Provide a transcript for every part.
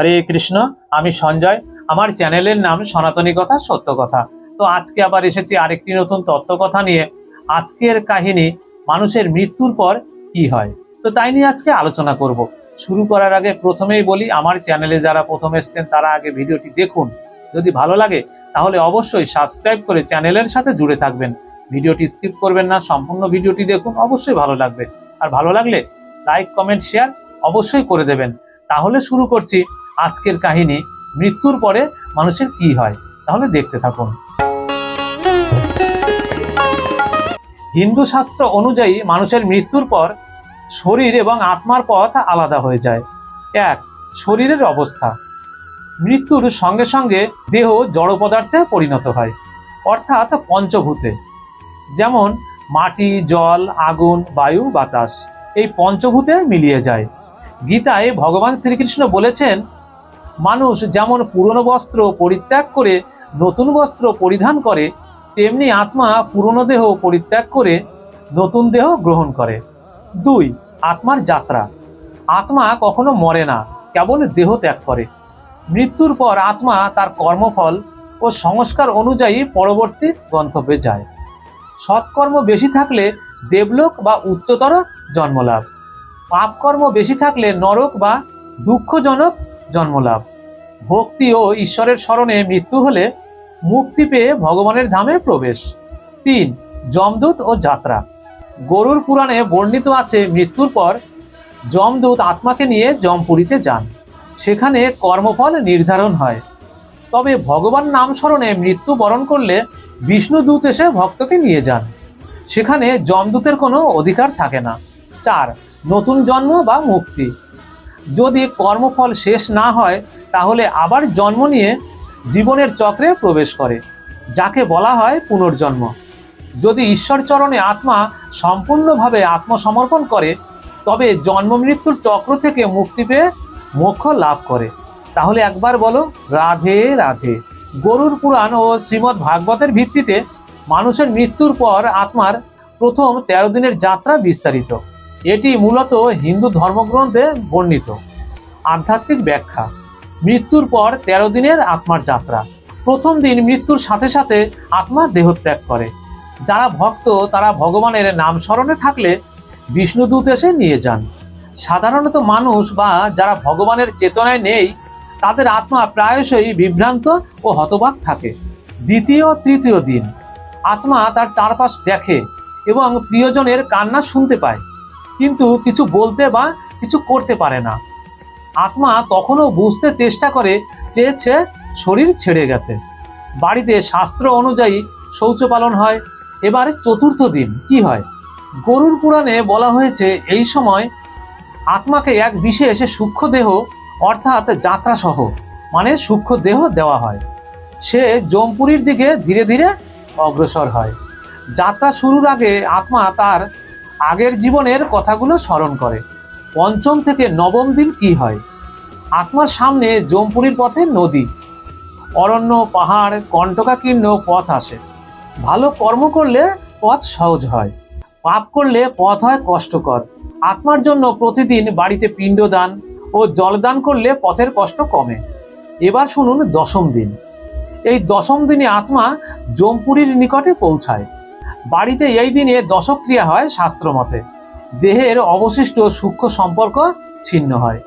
হরে কৃষ্ণ, আমি সঞ্জয়। আমার চ্যানেলের নাম সনাতনী কথা, সত্য কথা। তো আজকে আবার এসেছি আরেকটি নতুন তত্ত্ব কথা নিয়ে। আজকের কাহিনী, মানুষের মৃত্যুর পর কি হয়? তো তাই নিয়ে আজকে আলোচনা করব। শুরু করার আগে প্রথমেই বলি, আমার চ্যানেলে যারা প্রথম এসছেন, তারা আগে ভিডিওটি দেখুন। যদি ভালো লাগে, তাহলে অবশ্যই সাবস্ক্রাইব করে চ্যানেলের সাথে জুড়ে থাকবেন। ভিডিওটি স্কিপ করবেন না, সম্পূর্ণ ভিডিওটি দেখুন, অবশ্যই ভালো লাগবে। আর ভালো লাগলে, লাইক, কমেন্ট, শেয়ার অবশ্যই করে দেবেন। তাহলে শুরু করছি। আজকের কাহিনী, মৃত্যুর পরে মানুষের কি হয়? তাহলে দেখতে থাকুন। হিন্দু শাস্ত্র অনুযায়ী মানুষের মৃত্যুর পর শরীর এবং আত্মার পথ আলাদা হয়ে যায়। এক, শরীরের অবস্থা। মৃত্যুর সঙ্গে সঙ্গে দেহ জড় পদার্থে পরিণত হয়, অর্থাৎ পঞ্চভূতে। যেমন মাটি, জল, আগুন, বায়ু, বাতাস, এই পঞ্চভূতে মিলিয়ে যায়। গীতায় ভগবান শ্রীকৃষ্ণ বলেছেন মানুষ যেমন পুরনো বস্ত্র পরিত্যাগ করে, নতুন বস্ত্র পরিধান করে, তেমনি আত্মা পুরনো দেহ পরিত্যাগ করে, নতুন দেহ গ্রহণ করে। দুই, আত্মার যাত্রা। আত্মা কখনো মরে না, কেবল দেহ ত্যাগ করে। মৃত্যুর পর আত্মা তার কর্মফল ও সংস্কার অনুযায়ী পরবর্তী গন্তব্যে যায়। সৎকর্ম বেশি থাকলে দেবলোক বা উচ্চতর জন্মলাভ। পাপকর্ম বেশি থাকলে নরক বা দুঃখজনক জন্মলাভ। ভক্তি ও ঈশ্বরের স্মরণে মৃত্যু হলে মুক্তি পেয়ে ভগবানের ধামে প্রবেশ। তিন, যমদূত ও যাত্রা। গরুর পুরাণে বর্ণিত আছে, মৃত্যুর পর যমদূত আত্মাকে নিয়ে যমপুরীতে যান। সেখানে কর্মফল নির্ধারণ হয়। তবে ভগবান নাম স্মরণে মৃত্যু বরণ করলে বিষ্ণুদূত এসে ভক্তকে নিয়ে যান। সেখানে যমদূতের কোনো অধিকার থাকে না। চার, নতুন জন্ম বা মুক্তি। যদি কর্মফল শেষ না হয় তাহলে আবার জন্ম নিয়ে জীবনের চক্রে প্রবেশ করে, যাকে বলা হয় পুনর্জন্ম। যদি ঈশ্বর চরণে আত্মা সম্পূর্ণভাবে আত্মসমর্পণ করে, তবে জন্ম মৃত্যুর চক্র থেকে মুক্তি পেয়ে মোক্ষ লাভ করে। তাহলে একবার বলো, রাধে রাধে। গরুর পুরাণ ও শ্রীমদ্ ভাগবতের ভিত্তিতে মানুষের মৃত্যুর পর আত্মার প্রথম তেরো দিনের যাত্রা বিস্তারিত। এটি মূলত হিন্দু ধর্মগ্রন্থে বর্ণিত। আধ্যাত্মিক ব্যাখ্যা। মৃত্যুর পর তেরো দিনের আত্মার যাত্রা। প্রথম দিন মৃত্যুর সাথে সাথে আত্মা দেহত্যাগ করে। যারা ভক্ত, তারা ভগবানের নাম স্মরণে থাকলে বিষ্ণুদূত এসে নিয়ে যান। সাধারণত মানুষ বা যারা ভগবানের চেতনায় নেই, তাদের আত্মা প্রায়শই বিভ্রান্ত ও হতবাক থাকে। দ্বিতীয়, তৃতীয় দিন, আত্মা তার চারপাশ দেখে এবং প্রিয়জনের কান্না শুনতে পায়। কিন্তু কিছু বলতে বা কিছু করতে পারে না। আত্মা তখনও বুঝতে চেষ্টা করে যে সে শরীর ছেড়ে গেছে। বাড়িতে শাস্ত্র অনুযায়ী শৌচ পালন হয়। এবার চতুর্থ দিন, কি হয়? গরুর পুরাণে বলা হয়েছে, এই সময় আত্মাকে এক বিশেষ সূক্ষ্ম দেহ অর্থাৎ যাত্রাসহ মানে সূক্ষ্ম দেহ দেওয়া হয়। সে জমপুরীর দিকে ধীরে ধীরে অগ্রসর হয়। যাত্রা শুরুর আগে আত্মা তার আগের জীবনের কথাগুলো স্মরণ করে। পঞ্চম থেকে নবম দিন কি হয়? আত্মার সামনে জমপুরীর পথে নদী। অরণ্য, পাহাড়, কণ্টকাকীর্ণ পথ আসে। ভালো কর্ম করলে পথ সহজ হয়। পাপ করলে পথ হয় কষ্টকর। আত্মার জন্য প্রতিদিন বাড়িতে পিণ্ডদান ও জলদান করলে পথের কষ্ট কমে। এবার শুনুন দশম দিন। এই দশম দিনে আত্মা জমপুরীর নিকটে পৌঁছায়। বাড়িতে এই দিনে দশক্রিয়া হয় শাস্ত্র মতে দেহের অবশিষ্ট সূক্ষ্ম সম্পর্ক ছিন্ন হয়।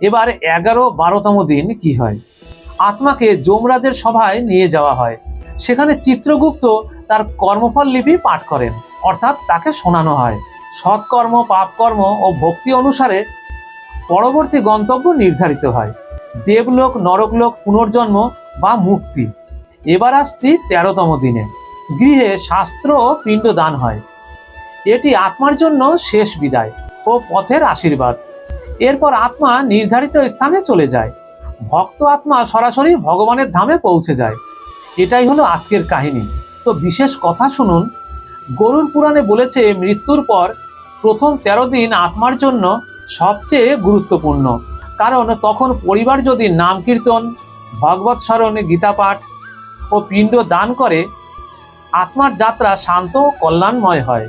এবার এগারো বারোতম দিন কি হয়? আত্মাকে যমরাজের সভায় নিয়ে যাওয়া হয়। সেখানে চিত্রগুপ্ত তার কর্মফল লিপি পাঠ করেন, অর্থাৎ তাকে শোনানো হয়। সৎকর্ম, পাপকর্ম ও ভক্তি অনুসারে পরবর্তী গন্তব্য নির্ধারিত হয়। দেবলোক, নরকলোক, পুনর্জন্ম বা মুক্তি। এবার আসছি তেরোতম দিনে। গৃহে শাস্ত্র ও পিণ্ড দান হয়। এটি আত্মার জন্য শেষ বিদায় ও পথের আশীর্বাদ। এরপর আত্মা নির্ধারিত স্থানে চলে যায়। ভক্ত আত্মা সরাসরি ভগবানের ধামে পৌঁছে যায়। এটাই হলো আজকের কাহিনী। তো বিশেষ কথা শুনুন, গরুর পুরাণে বলেছে মৃত্যুর পর প্রথম তেরো দিন আত্মার জন্য সবচেয়ে গুরুত্বপূর্ণ। কারণ তখন পরিবার যদি নাম কীর্তন ভগবত স্মরণে গীতা পাঠ ও পিণ্ড দান করে, আত্মার যাত্রা শান্ত ও কল্যাণময় হয়।